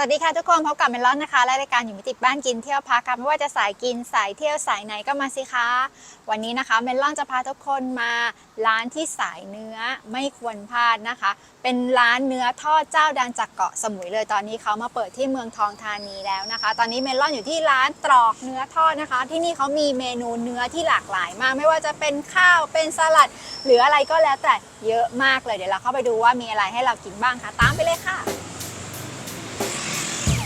สวัสดีค่ะทุกคนพบกับเมลอนนะคะและรายการอยู่มิติบ้านกินเที่ยวพักค่ะไม่ว่าจะสายกินสายเที่ยวสายไหนก็มาสิคะ วันนี้นะคะเมลอนจะพาทุกคนมาร้านที่สายเนื้อไม่ควรพลาดนะคะ เป็นร้านเนื้อทอดเจ้าดังจากเกาะสมุยเลยตอนนี้เขามาเปิดที่เมืองทองธานีแล้วนะคะ ตอนนี้เมลอนอยู่ที่ร้านตรอกเนื้อทอดนะคะ ที่นี่เขามีเมนูเนื้อที่หลากหลายมาก ไม่ว่าจะเป็นข้าวเป็นสลัด หรืออะไรก็แล้วแต่เยอะมากเลยเดี๋ยวเราเข้าไปดูว่ามีอะไรให้เรากินบ้างค่ะ ตามไปเลยค่ะ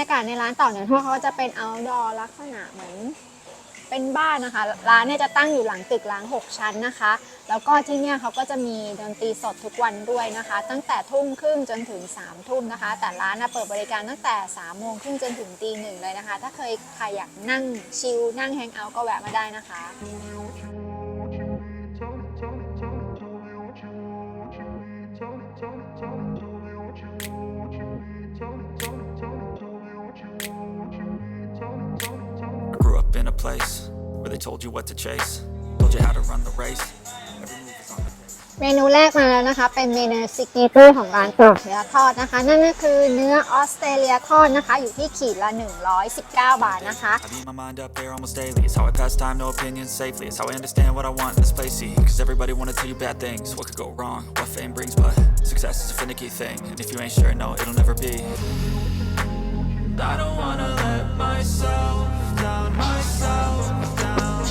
ยากาศในร้านต่อเนี่ยทอดเขาจะเป็น outdoor ลักษณะเหมือนเป็นบ้านนะคะ ร้านเนี่ยจะตั้งอยู่หลังตึกล้าง 6 ชั้นนะคะ แล้วก็ที่เนี่ยเขาก็จะมีดนตรีสดทุกวันด้วยนะคะ ตั้งแต่ทุ่มครึ่งจนถึง3ามทุ่มนะคะ แต่ร้านนะเปิดบริการตั้งแต่3ามโมงครึ่งจนถึงตีหนึ่งเลยนะคะ ถ้าเคยใครอยากนั่งชิลนั่งแฮงเอาท์ก็แวะมาได้นะคะ place where they told you what to chase, told you how to run the race. Every move is on the เมนูแรกมาแล้วนะคะ เป็นเมนูซิกเนเจอร์ของร้านกรอบเนื้อทอดนะคะ นั่นก็คือเนื้อออสเตรเลียทอดนะคะ อยู่ที่ขีดละ 119 บาทนะคะ I beat my mind up there almost daily. It's how I pass time, no opinions safely. It's how I understand what I want in this place. See, cause everybody wanna tell you bad things. What could go wrong? What fame brings, but success is a finicky thing. And if you ain't sure, no, it'll never be. I don't wanna let myself down, myself down.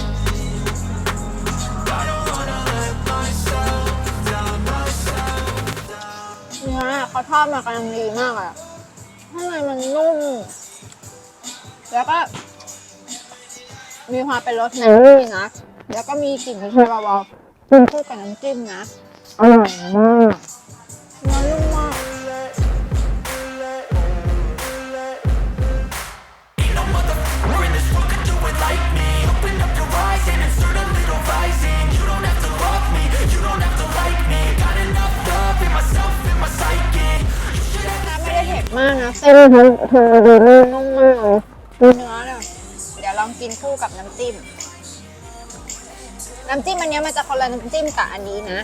I don't wanna let myself down, myself down. เนื้อเขาทอดมากำลังดีมากอะข้างในมันนุ่ม แล้วก็ มีความเป็นรสแมรี่นะ แล้วก็มีกลิ่นพริกไทยเบาๆกินคู่กับน้ำจิ้มนะ อร่อยมากเนื้อนุ่ม มากนะเส้นทั้งเธอดีนุ่มมากเลยดูเนื้อเนี่ยเดี๋ยวลองกินคู่กับน้ำจิ้ม น้ำจิ้มอันเนี้ยมันจะคนละน้ำจิ้มกับอันนี้นะ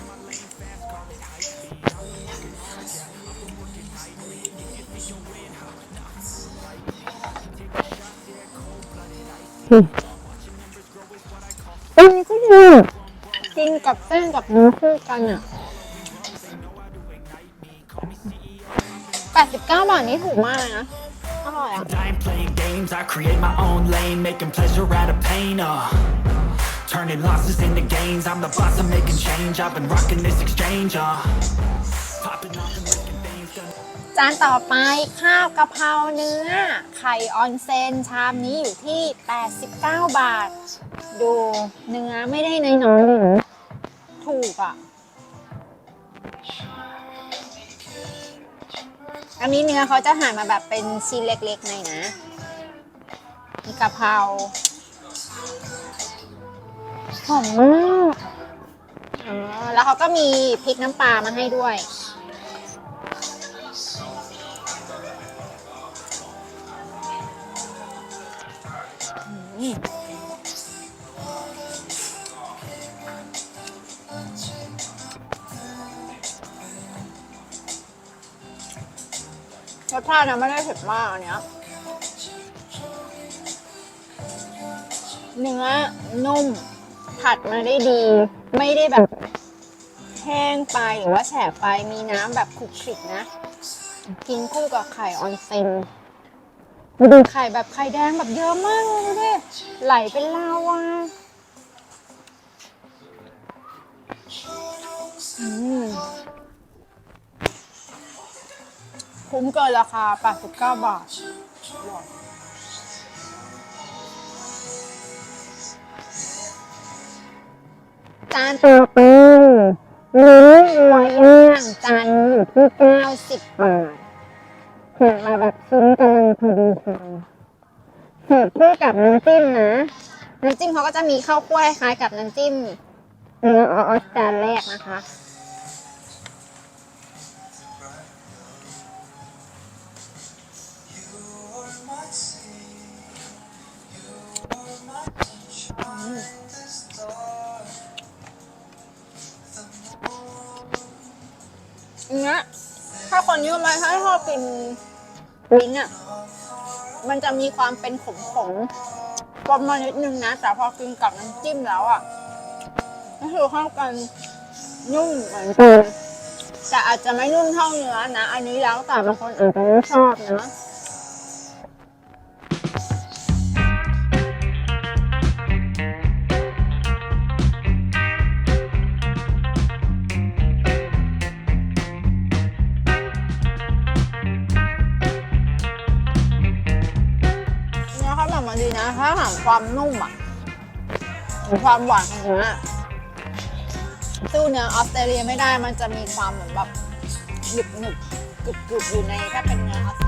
อันนี้ก็ดีกินกับเส้นกับเนื้อคู่กันอะ 89 บาทนี่ถูกมากเลยนะ อร่อยอะ I ain't playing games, I create my own lane Making pleasure out of pain, uh Turning losses into gains I'm the boss, I'm making change I've been rocking this exchange, uh Popping off and licking veins done จานต่อไปข้าวกะเพราเนื้อ ไข่ออนเซนชามนี้อยู่ที่ 89 บาท ดูเนื้อไม่ได้น้อยๆเลยนะถูกอะ อันนี้เนื้อเขาจะหั่นมาแบบเป็นชิ้นเล็กๆหน่อยนะมีกะเพราหอมมากอ๋อแล้วเขาก็มีพริกน้ำปลามาให้ด้วย รสชาตินะไม่ได้เผ็ดมากอันเนี้ยเนื้อนุ่ม ผัดมาได้ดี ไม่ได้แบบแห้งไปหรือว่าแฉะไปมีน้ำแบบคลุกคลิกนะ กินคู่กับไข่ออนเซนมาดูไข่แบบไข่แดงแบบเยอะมากเลยดิไหลเป็นลาวาอืม คุ้มเกินราคา 89 บาทจานต่อไปมีลูกหัวย่างจานอยู่ที่ 90 บาทเสิร์มาแบบชิ้นกำลังพอดีคำเสิร์ฟคู่กับน้ำจิ้มนะน้ำจิ้มเขาก็จะมีข้าวกล้วยคล้ายกับน้ำจิ้มเนื้อออสเตรเลีนะคะ ถ้าคนที่มาถ้าชอบกินลิ้นอะมันจะมีความเป็นขมขมๆปนมานิดนึงนะ แต่พอกินกับน้ำจิ้มแล้วอะก็คือเข้ากันนุ่มเหมือนกันแต่อาจจะไม่นุ่มเท่าเนื้อนะ อันนี้แล้วแต่บางคนอาจจะไม่ชอบนะ ถ้าถามความนุ่มอะหรือความหวานของเนื้อตู้เนื้อออสเตรเลียไม่ได้มันจะมีความเหมือนแบบหนึบหนึบกรุบกรุบอยู่ในถ้าเป็นเนื้อออส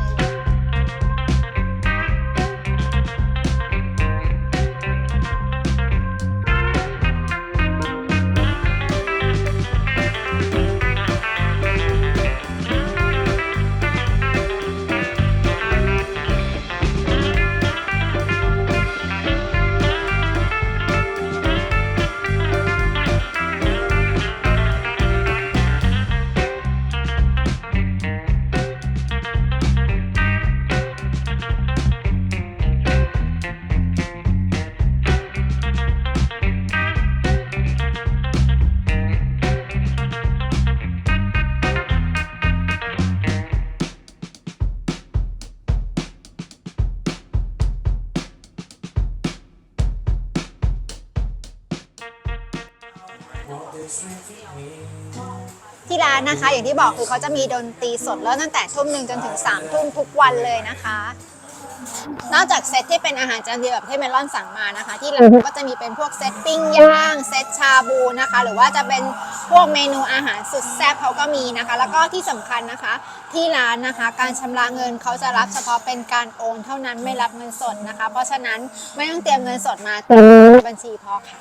ที่ร้านนะคะ อย่างที่บอกคือเขาจะมีดนตรีสดแล้วตั้งแต่ทุ่มหนึ่งจนถึง3ามทุ่มทุกวันเลยนะคะ นอกจากเซตที่เป็นอาหารจานเดียวแบบที่เมลอนสั่งมานะคะ ที่ร้านก็จะมีเป็นพวกเซตปิ้งย่างเซตชาบูนะคะ หรือว่าจะเป็นพวกเมนูอาหารสุดแซ่บเขาก็มีนะคะ แล้วก็ที่สำคัญนะคะ ที่ร้านนะคะ การชำระเงินเขาจะรับเฉพาะเป็นการโอนเท่านั้นไม่รับเงินสดนะคะ เพราะฉะนั้นไม่ต้องเตรียมเงินสดมาเตรียมบัญชีพอค่ะ